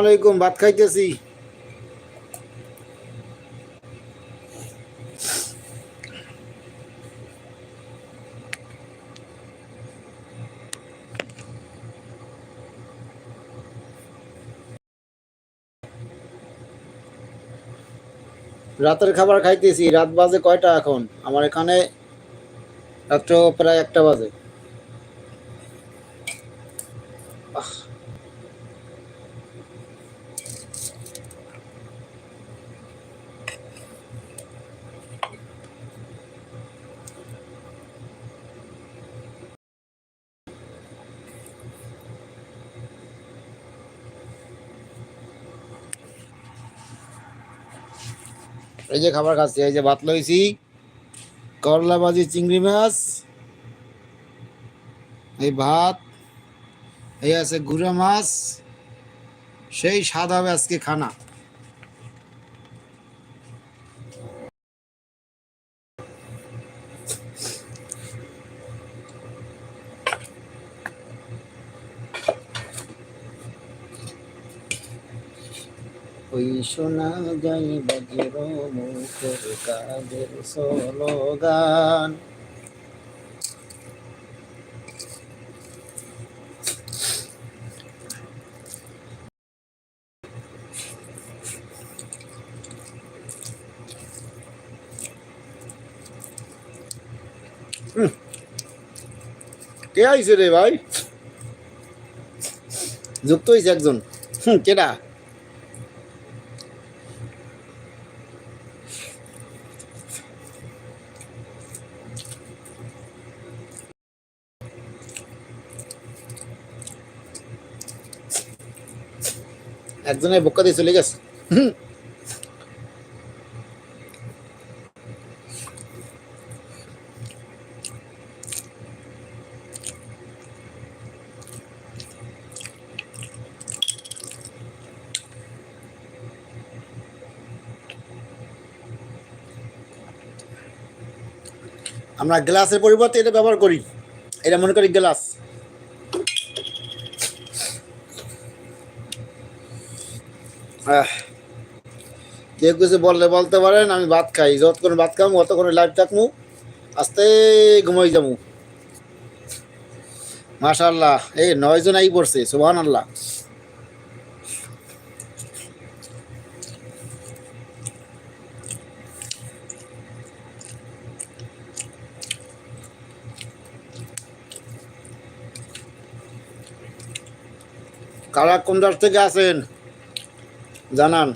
আলাইকুম, ভাত খাইতেছি। রাতের খাবার খাইতেছি, রাত বাজে কয়টা এখন? আমার এখানে রাত্র প্রায় একটা বাজে। এই যে খাবার খাচ্ছি, এই যে ভাত লইছি। করলা ভাজি, চিংড়ি মাছ, এই ভাত, এই আছে গুড়া মাছ, সেই স্বাদ হবে আজকে খানা। ওই শোনা যাই বজ্র মুখের কাজের স্লোগান। কে আইছে রে ভাই? যুক্ত হয়েছে একজন। হুম একজনের বোকা দিয়ে চলে গেছে। আমরা গ্লাসের পরিবর্তে এটা ব্যবহার করি। এটা মনে করি গ্লাস। কেউ কিছু বললে বলতে পারেন, আমি ভাত খাই। যতক্ষণ ভাত খামু, অতক্ষণ লাইভ থাকমু, আস্তে ঘুমাই যাব মাশাল্লাহ এই নয় জন আই পড়ছে সুবহান আল্লাহ কারা কোন দেশ থেকে আছেন? জানান।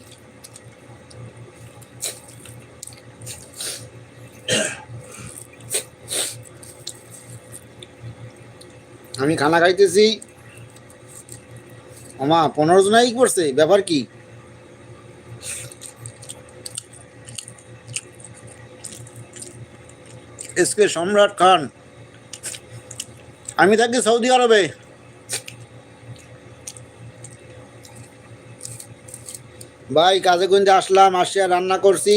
আমি খানা খাইতেছি। আমা পনেরো জনাই করছে ব্যাপার কি সম্রাট খান। আমি থাকি সৌদি আরবে। ভাই, কাজে গুঞ্জে আসলাম আসিয়া রান্না করছি।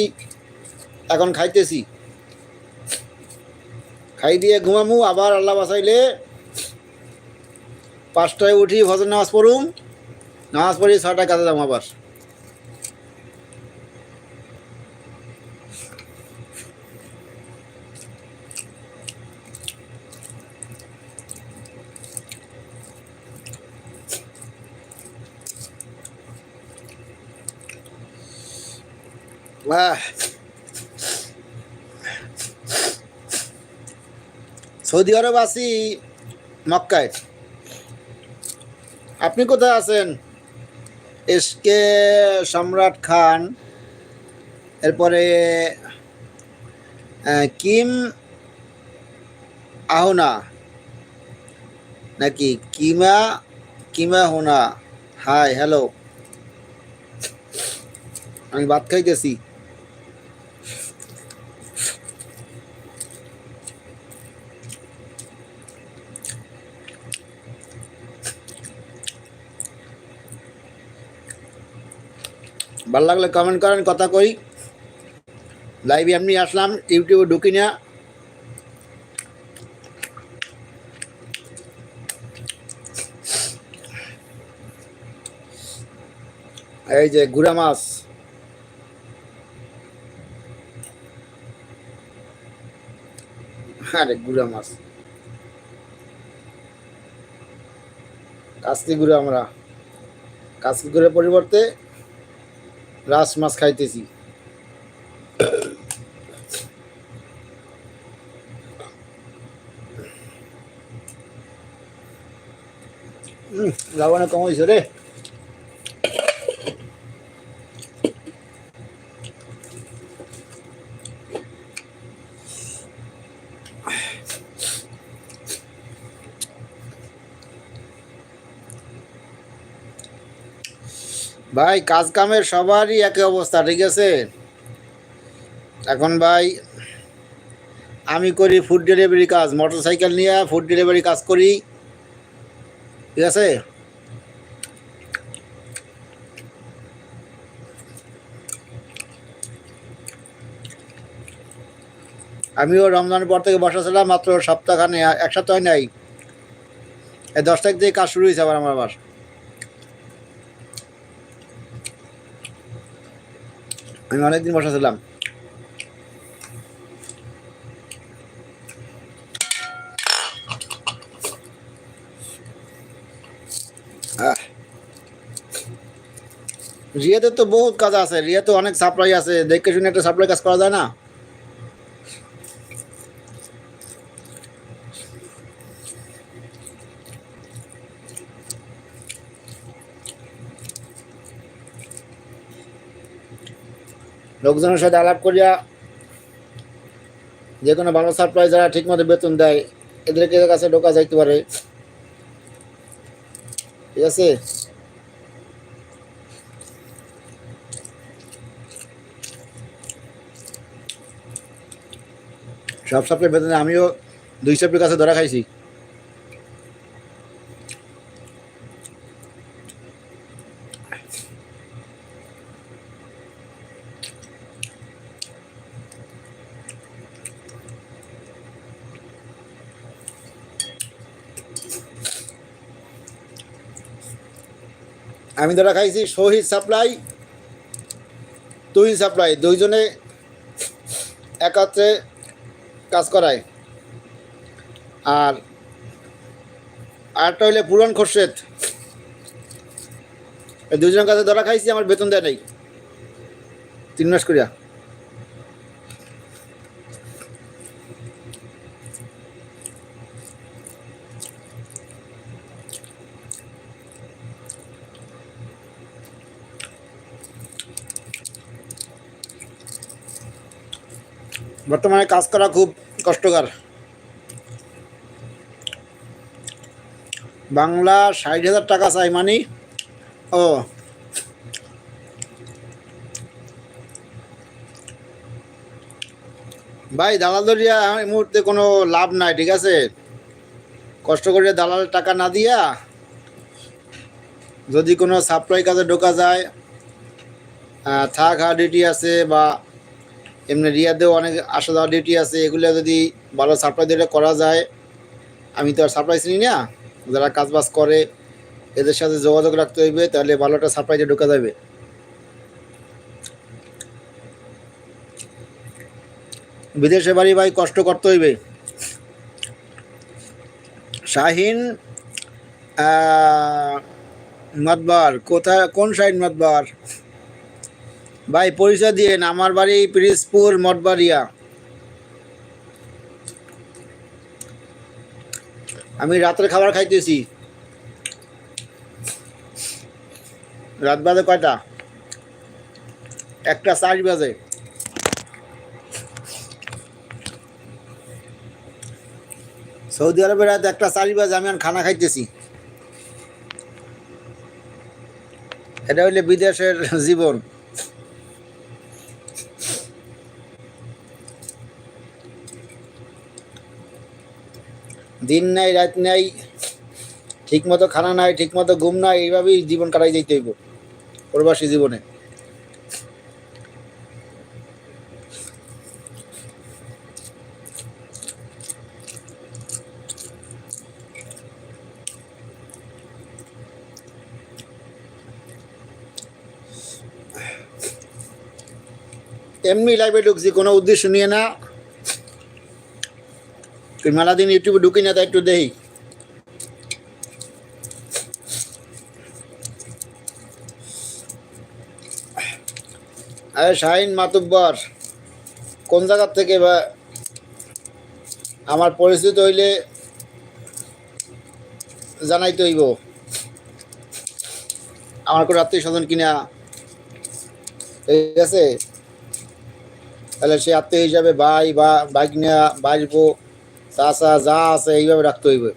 এখন খাইতেছি। খাই দিয়ে ঘুমামু, আবার আল্লাহ বাসাইলে পাঁচটায় উঠি ভজন নামাজ পড়ুম। নামাজ পড়ি ছটায় কাজে যাব আবার। সৌদি আরব আছি মক্কায়। আপনি কোথায় আছেন? এসকে সম্রাট খান, এরপরে কিম আহনা, নাকি কিমা কিমা হোনা হাই, হ্যালো। আমি ভাত খাইতেছি। ভালো লাগলে কমেন্ট করেন, কথা কই। লাইভে এমনি আসলাম ইউটিউবে ঢুকি না। এই যে গুড়া মাছ। আরে গুড়া মাছ। কাস্কি গুড়া আমরা। কাস্কি গুড়ের পরিবর্তে রাস মাছ খাইতেছি। গাওয়ানে কম হয়েছে রে? ভাই কাজ কামের সবারই একই অবস্থা, ঠিক আছে? এখন ভাই, আমি করি ফুড ডেলিভারি কাজ মোটর সাইকেল নিয়ে ফুড ডেলিভারি কাজ করি, ঠিক আছে? আমিও রমজানের পর থেকে বসা ছিলাম, মাত্র সপ্তাহখানে এক সপ্তাহ নাই। এই দশ তারিখ থেকে কাজ শুরু হয়েছে আবার আমার আবার। আমি অনেকদিন বসা ছিলাম। রিয়াতে তো বহুত কাজ আছে রিয়াতে অনেক সাপ্লাই আছে, দেখে শুনে একটা সাপ্লাই কাজ করা যায় না লোকজনের সাথে আলাপ করিয়া যে কোনো ভালো সাপ্লাই যারা ঠিক মতো বেতন দেয়, এদেরকে এদের কাছে ঢোকা যাইতে পারে। ঠিক আছে? সব সাপ্লাই বেতনে আমিও দুই সাপ্লাই কাছে ধরা খাইছি। আমি ধরা খাইছি শহীদ সাপ্লাই তুহিন সাপ্লাই দুইজনে একত্রে কাজ করায়। আর আরটা হইলে পুরান খোরশেদ। দুজনের কাছে ধরা খাইছি, আমার বেতন দেয় নাই। তিন মাস করিয়া। বর্তমানে কাজ করা খুব কষ্টকর। বাংলা ষাট হাজার টাকা চাই মানি। ও। ভাই, দালাল ধরিয়া এই মুহূর্তে কোনো লাভ নাই, ঠিক আছে? কষ্ট করে দালাল টাকা না দিয়া যদি কোনো সাপ্লাই কাজে ঢোকা যায় থাক ডিউটি আছে বা এমনি রিয়াদেও অনেক আসা যাওয়া ডিউটি আছে, এগুলো যদি ভালো সাপ্লাই দিয়ে করা যায়, আমি তো আর সাপ্লাই চিনি না। যারা কাজ বাজ করে, এদের সাথে যোগাযোগ রাখতে হইবে, তাহলে ভালো একটা সাপ্লাই দিয়ে ঢোকা যাবে। বিদেশে বাড়ি ভাই কষ্ট করতে হইবে। শাহিন মাতবার, কোথায়, কোন সাইড মাতবার? ভাই, পরিচয় দিয়েন, আমার বাড়ি পিরিজপুর, মঠবাড়িয়া। আমি রাতের খাবার খাইতেছি। রাত বাজে কয়টা? একটা চার বাজে। সৌদি আরবের রাত একটা চারি বাজে আমি খানা খাইতেছি। এটা হইলে বিদেশের জীবন। দিন নাই, রাত নাই ঠিক মতো খানা নাই ঠিক মতো ঘুম নাই, এইভাবেই জীবন কাটাই যাইতে হইব প্রবাসী জীবনে। এমনি লাইভে ঢুকছি, কোনো উদ্দেশ্য নিয়ে না। তুই মেলা দিন ইউটিউবে ঢুকি না তাই একটু দেই আরে শাহিন মাতুব্বর, কোন জায়গার থেকে বা আমার পরিস্থিতি হইলে জানাই তো হইব? আমার কোনো আত্মীয় স্বজন কিনা ঠিক আছে? তাহলে সে আত্মীয় হিসাবে ভাই বা নিয়ে বাঁচবো চাষা যা আছে এইভাবে রাখতে হইবে।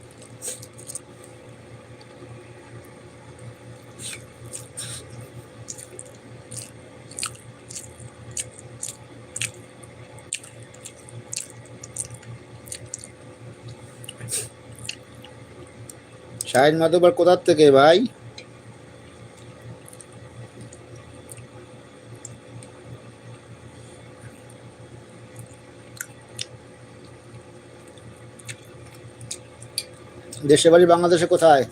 শাহিন মাধবার কোথার থেকে ভাই? দেশে বাড়ি বাংলাদেশে কোথায়?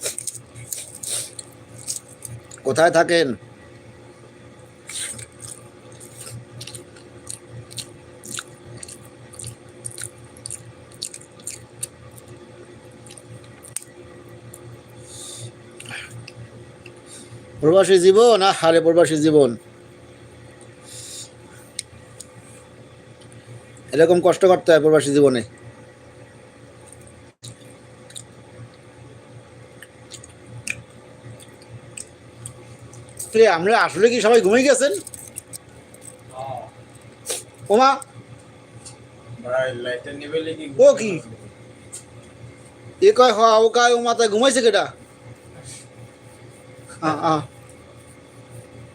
কোথায় থাকেন? প্রবাসী জীবন? হারে প্রবাসী জীবন। এরকম কষ্ট করতে হয় প্রবাসী জীবনে। এ, আমরা আসলে কি সবাই ঘুমিয়ে গেছেন? ওমা। ও কি? এ কয় হ ও কয় ও মাথায় ঘুমাইছে কেটা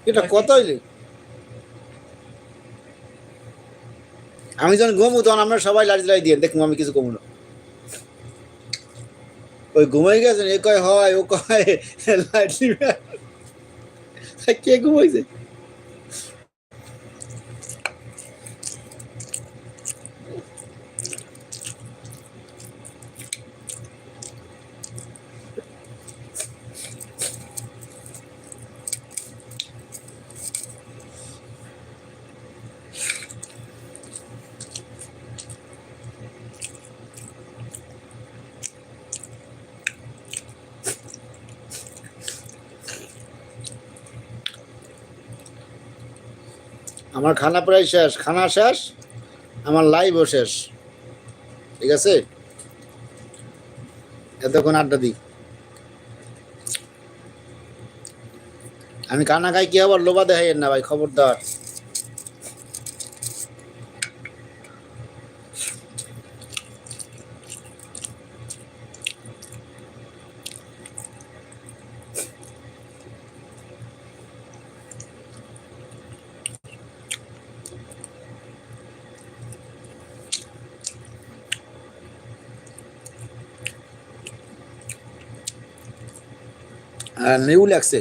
এটা কত হইলে? আমি যখন ঘুমো তখন আমরা সবাই লাড়ি লাড়ি দিয়ে দেখুন আমি কিছু কমু না। ওই ঘুমাই গেছেন এ কয় হয় ও কয় লাইট নিবে কে ঘুমাইছে আমার খানা প্রায় শেষ, খানা শেষ, আমার লাইভও শেষ। ঠিক আছে? এতক্ষণ আড্ডা দিই। আমি কানা খাই, কি আবার লোবা দেখাই না ভাই, খবরদার। নিউ লাগছে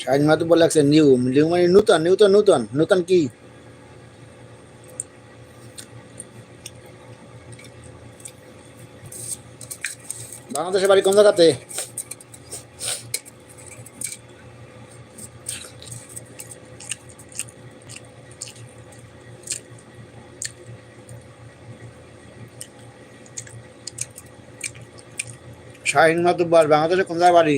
শাহিন মাতুব্বর লাগছে নিউ। নিউ মানে নূতন নিউতন নূতন। নূতন কি? বাংলাদেশের বাড়ি কোন জায়গাতে? শাহিন মাতুব্বার বাংলাদেশে কোন বাড়ি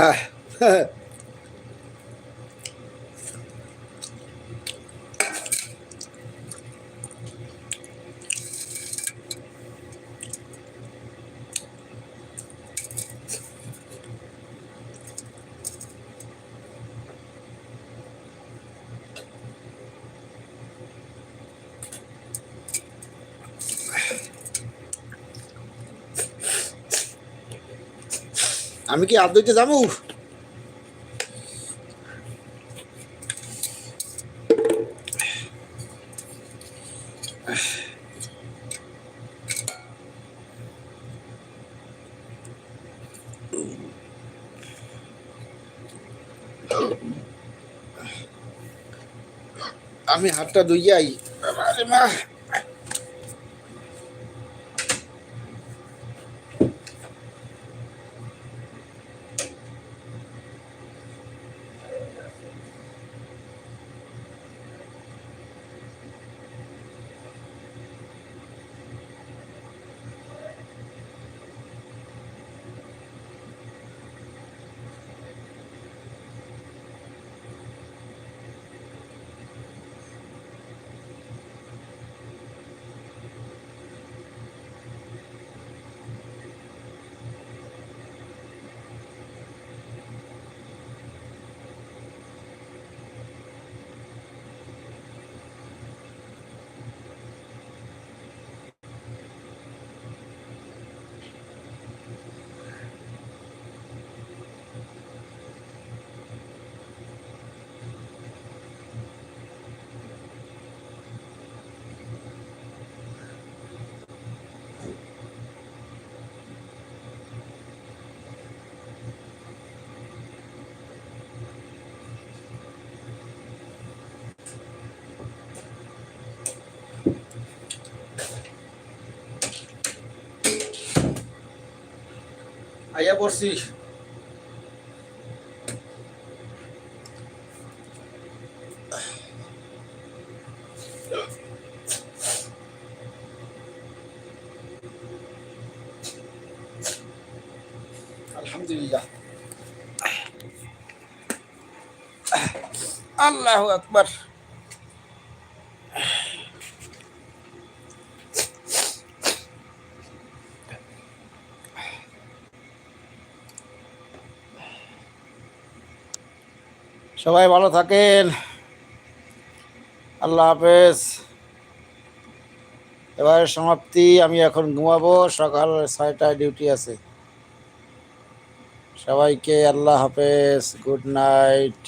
à, আমি কি আদৈতে যাব? আমি হাতটা ধুইয়ে আই আরে মা। আইয়া পড়ছি। আলহামদুলিল্লাহ। আল্লাহু আকবার। সবাই ভালো থাকেন। আল্লাহ হাফেজ। এবারে সমাপ্তি, আমি এখন ঘুমাবো, সকাল ছয়টায় ডিউটি আছে। সবাইকে আল্লাহ হাফেজ, গুড নাইট।